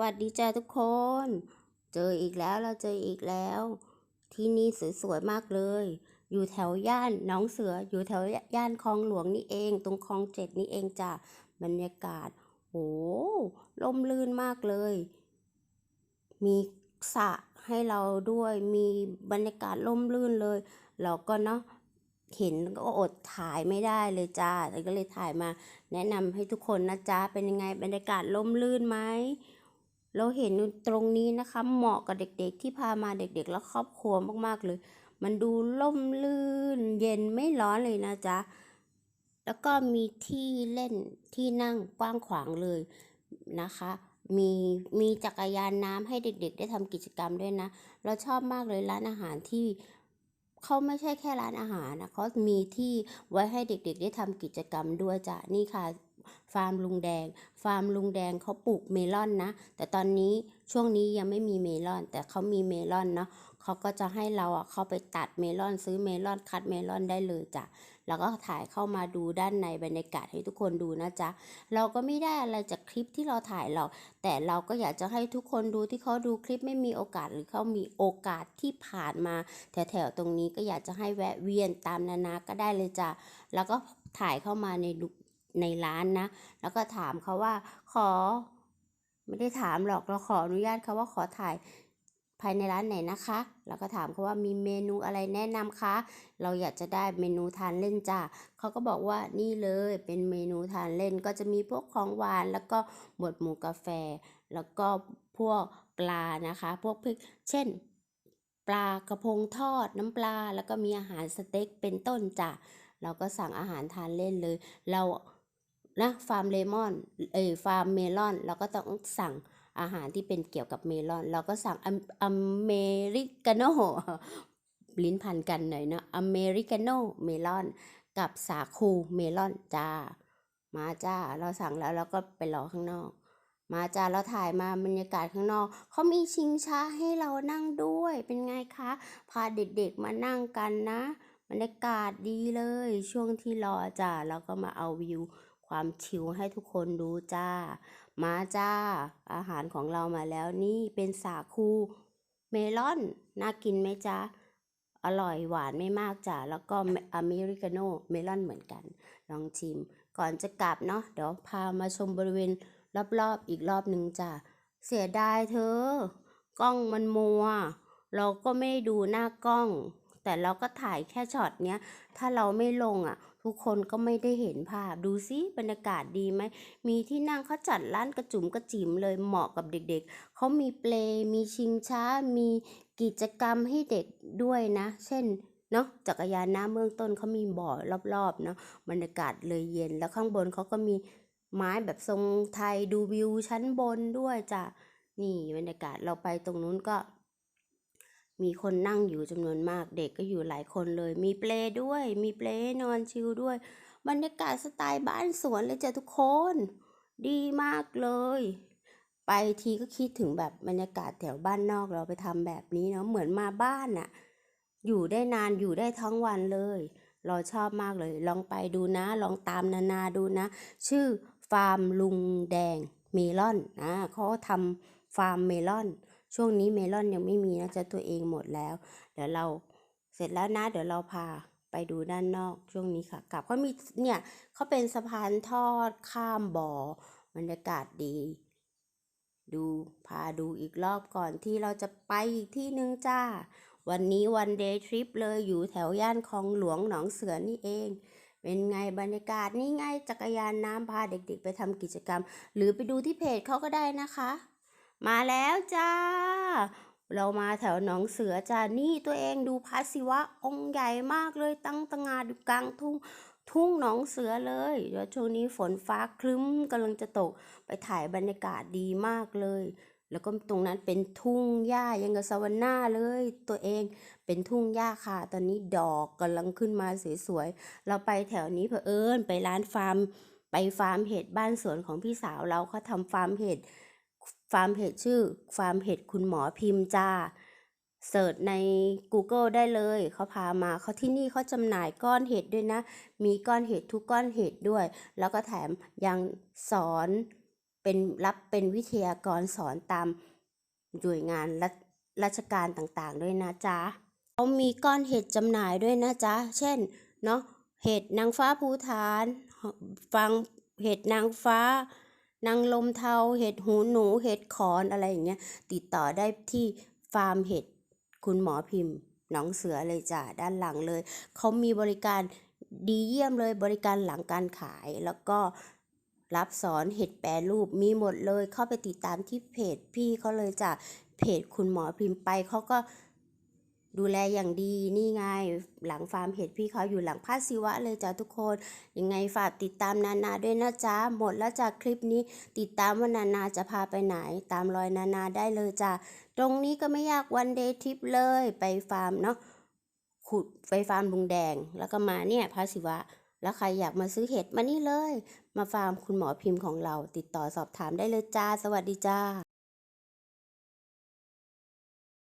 วัสดีจ้าทุกคน เจออีกแล้วเราเจออีกแล้ว ที่นี่สวยๆมากเลย อยู่แถวย่านน้องเสืออยู่แถวย่านคลองหลวงนี่เอง ตรงคลองเจ็ดนี่เองจ้ะบรรยากาศโอ้ล่มลื่นมากเลย มีสระให้เราด้วยมีบรรยากาศล่มลื่นเลย เราก็เนาะเห็นก็อดถ่ายไม่ได้เลยจ้าแต่ก็เลยถ่ายมา แนะนำให้ทุกคนนะจ๊ะเป็นยังไงบรรยากาศล่มลื่นไหม เราเห็นตรงนี้นะคะ เหมาะกับเด็กๆ ที่พามาเด็กๆ และครอบครัวมากๆเลย มันดูล่มลื่นเย็นไม่ร้อนเลยนะจ๊ะ แล้วก็มีที่เล่นที่นั่งกว้างขวางเลยนะคะ มีมีจักรยานน้ำให้เด็กๆ ได้ทำกิจกรรมด้วยนะ เราชอบมากเลยร้านอาหารที่เขาไม่ใช่แค่ร้านอาหารนะเขามีที่ไว้ให้เด็กๆ ได้ทำกิจกรรมด้วยจ้ะนี่ค่ะ ฟาร์มลุงแดง ฟาร์มลุงแดงเขาปลูกเมลอนนะ แต่ตอนนี้ช่วงนี้ยังไม่มีเมลอน แต่เขามีเมลอนเนาะเขาก็จะให้เราอะเข้าไปตัดเมลอนซื้อเมลอนคัดเมลอนได้เลยจ้ะแล้วก็ถ่ายเข้ามาดูด้านในบรรยากาศให้ทุกคนดูนะจ๊ะเราก็ไม่ได้อะไรจากคลิปที่เราถ่ายหรอกแต่เราก็อยากจะให้ทุกคนดูที่เขาดูคลิปไม่มีโอกาสหรือเขามีโอกาสที่ผ่านมา แถวๆตรงนี้ก็อยากจะให้แวะเวียนตามนานาก็ได้เลยจ้ะแล้วก็ถ่ายเข้ามาในดู ในร้านนะ แล้วก็ถามเขาว่าขอ ไม่ได้ถามหรอกเราขออนุญาตเขาว่าขอถ่ายภายในร้านไหนนะคะ แล้วก็ถามเขาว่ามีเมนูอะไรแนะนำคะ เราอยากจะได้เมนูทานเล่นจ้าเขาก็บอกว่านี่เลยเป็นเมนูทานเล่นก็จะมีพวกของหวานแล้วก็บดหมูกาแฟ แล้วก็พวกปลานะคะ พวกพริกเช่น ปลากระพงทอดน้ำปลา แล้วก็มีอาหารสเต็กเป็นต้นจ้ะเราก็สั่งอาหารทานเล่นเลย เรา นะฟาร์มเลมอนเอยฟาร์มเมลอนเราก็ต้องสั่งอาหารที่เป็นเกี่ยวกับเมลอน เราก็สั่งออเมริกาโน่ลิ้นพันกันหน่อยเนาะอเมริกาโน่เมลอนกับสาคูเมลอนจ้า มาจ้า เราสั่งแล้วเราก็ไปรอข้างนอก มาจ้าเราถ่ายมาบรรยากาศข้างนอก เขามีชิงช้าให้เรานั่งด้วย เป็นไงคะ พาเด็กๆมานั่งกันนะ บรรยากาศดีเลย ช่วงที่รอจ้าเราก็มาเอาวิว ความชิลให้ทุกคนดูจ้า มาจ้า อาหารของเรามาแล้วนี่เป็นสาคูเมลอน น่ากินไหมจ๊ะอร่อยหวานไม่มากจ้ะ แล้วก็อเมริกาโน่เมลอนเหมือนกัน ลองชิม ก่อนจะกลับเนาะเดี๋ยวพามาชมบริเวณรอบๆอีกรอบหนึ่งจ้ะ เสียดายเธอ กล้องมันมัว เราก็ไม่ดูหน้ากล้อง แต่เราก็ถ่ายแค่ช็อตเนี้ย ถ้าเราไม่ลงอะ ทุกคนก็ไม่ได้เห็นภาพ ดูซิบรรยากาศดีไหม มีที่นั่งเขาจัดร้านกระจุมกระจิ๋มเลยเหมาะกับเด็กๆ เขามีเปลมีชิงช้า มีกิจกรรมให้เด็กด้วยนะ เช่นเนาะจักรยานน้ำเบื้องต้นเขามีบ่อรอบๆเนาะบรรยากาศเลยเย็น แล้วข้างบนเขาก็มีไม้แบบทรงไทยดูวิวชั้นบนด้วยจ้ะนี่บรรยากาศเราไปตรงนู้นก็ มีคนนั่งอยู่จำนวนมากเด็กก็อยู่หลายคนเลย มีเปลด้วย มีเปลนอนชิลด้วย บรรยากาศสไตล์บ้านสวนเลยจ้ะทุกคน ดีมากเลย ไปทีก็คิดถึงแบบบรรยากาศแถวบ้านนอกเราไปทำแบบนี้เนาะเหมือนมาบ้านน่ะอยู่ได้นานอยู่ได้ทั้งวันเลย เราชอบมากเลย ลองไปดูนะ ลองตามนานาดูนะ ชื่อฟาร์มลุงแดงเมลอนนะเขาทำฟาร์มเมลอน ช่วงนี้เมลอนยังไม่มีนะจะตัวเองหมดแล้ว เดี๋ยวเราเสร็จแล้วนะ เดี๋ยวเราพาไปดูด้านนอกช่วงนี้ค่ะกลับเขามีเนี่ยเขาเป็นสะพานทอดข้ามบ่อบรรยากาศดี ดูพาดูอีกรอบก่อนที่เราจะไปอีกที่หนึ่งจ้า วันนี้วันเดย์ทริปเลยอยู่แถวย่านคลองหลวงหนองเสือนี่เอง เป็นไงบรรยากาศนี่ไงจักรยานน้ำพาเด็กๆ ไปทำกิจกรรม หรือไปดูที่เพจเขาก็ได้นะคะ มาแล้วจ้า เรามาแถวหนองเสือจ้านี่ตัวเองดูพระศิวะองค์ใหญ่มากเลยตั้งตงานอยู่กลางทุ่งทุ่งหนองเสือเลย เดี๋ยวช่วงนี้ฝนฟ้าครึ้มกำลังจะตกไปถ่ายบรรยากาศดีมากเลย แล้วก็ตรงนั้นเป็นทุ่งหญ้ายังกับสวรรค์หน้าเลย ตัวเองเป็นทุ่งหญ้าค่ะ ตอนนี้ดอกกำลังขึ้นมาสวยๆ เราไปแถวนี้เผอิญไปร้านฟาร์ม ไปฟาร์มเห็ดบ้านสวนของพี่สาวเราเขาทำฟาร์มเห็ด ฟาร์มเห็ดชื่อฟาร์มเห็ดคุณหมอพิมพ์จ้าเสิร์ชใน Google ได้เลยเขาพามาเขาที่นี่เขาจำหน่ายก้อนเห็ดด้วยนะ มีก้อนเห็ดทุกก้อนเห็ดด้วย แล้วก็แถมยังสอนเป็นรับเป็นวิทยากรสอนตามหน่วยงานรัฐราชการต่างๆ ด้วยนะจ๊ะเขามีก้อนเห็ดจำหน่ายด้วยนะจ๊ะ เช่นเนาะเห็ดนางฟ้าภูฐาน ฟังเห็ดนางฟ้า นางลมเทาเห็ดหูหนูเห็ดขอนอะไรอย่างเงี้ยติดต่อได้ที่ฟาร์มเห็ดคุณหมอพิมพ์หนองเสือเลยจ้ะด้านหลังเลย เขามีบริการดีเยี่ยมเลยบริการหลังการขายแล้วก็รับสอนเห็ดแปรรูปมีหมดเลย เข้าไปติดตามที่เพจพี่เขาเลยจ้ะเพจคุณหมอพิมพ์ไปเขาก็ ดูแลอย่างดีนี่ไงหลังฟาร์มเห็ดพี่เขาอยู่หลังพระศิวะเลยจ้ะทุกคน ยังไงฝากติดตามนานาด้วยนะจ๊ะ หมดแล้วจากคลิปนี้ ติดตามว่านานาจะพาไปไหน ตามรอยนานาได้เลยจ้ะตรงนี้ก็ไม่ยากวันเดย์ทริปเลยไปฟาร์มเนาะขุดไปฟาร์มลุงแดง แล้วก็มาเนี่ยพระศิวะ แล้วใครอยากมาซื้อเห็ดมานี่เลย มาฟาร์มคุณหมอพิมพ์ของเราติดต่อสอบถามได้เลยจ้า สวัสดีจ้า